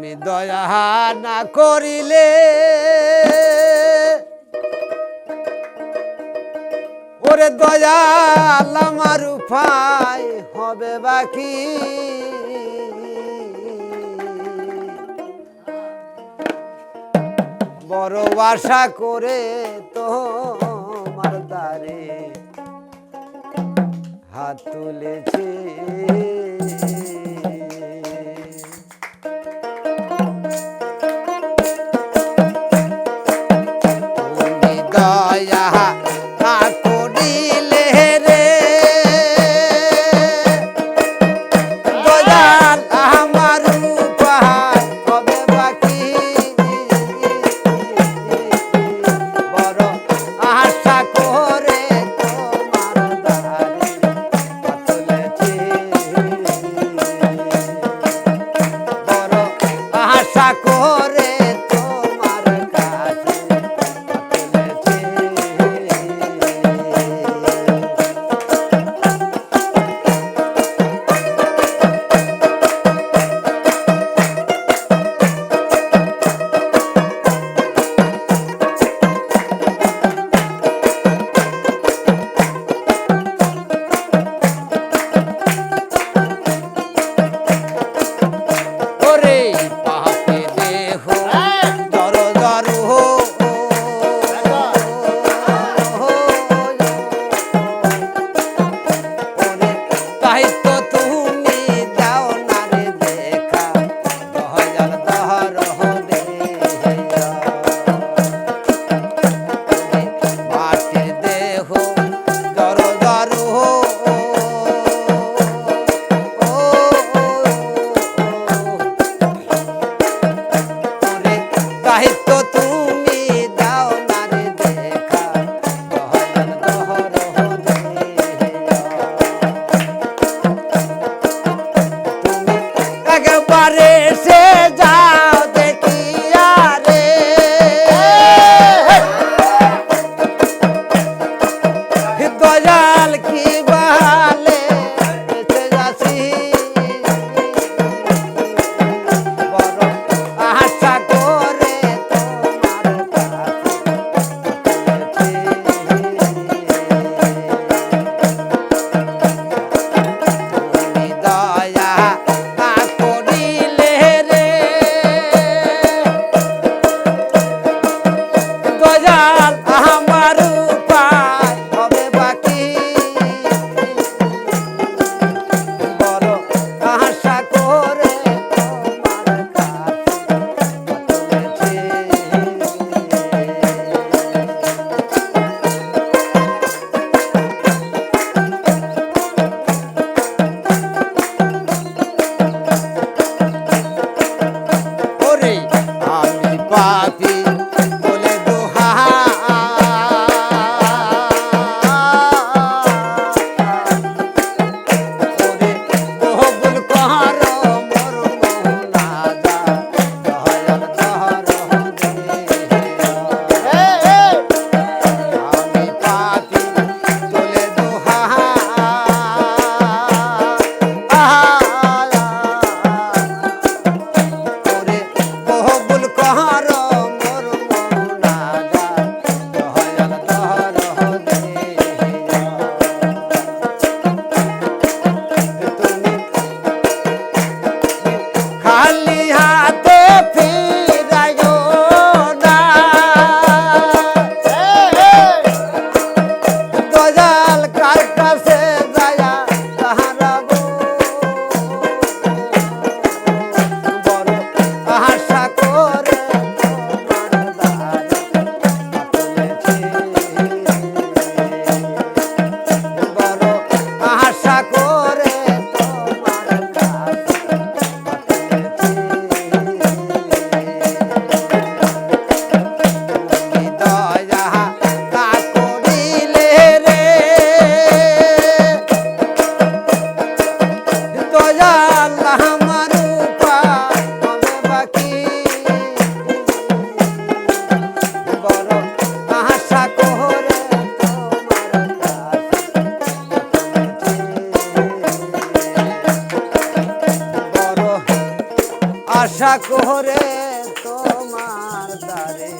তুমি দয়া না করিলে। ওরে দয়া আমার উপায় হবে বাকি। বড় বাসা করে তো মারদারে হাত তুলেছে। Glory. ঠাকুরে তোমার দারে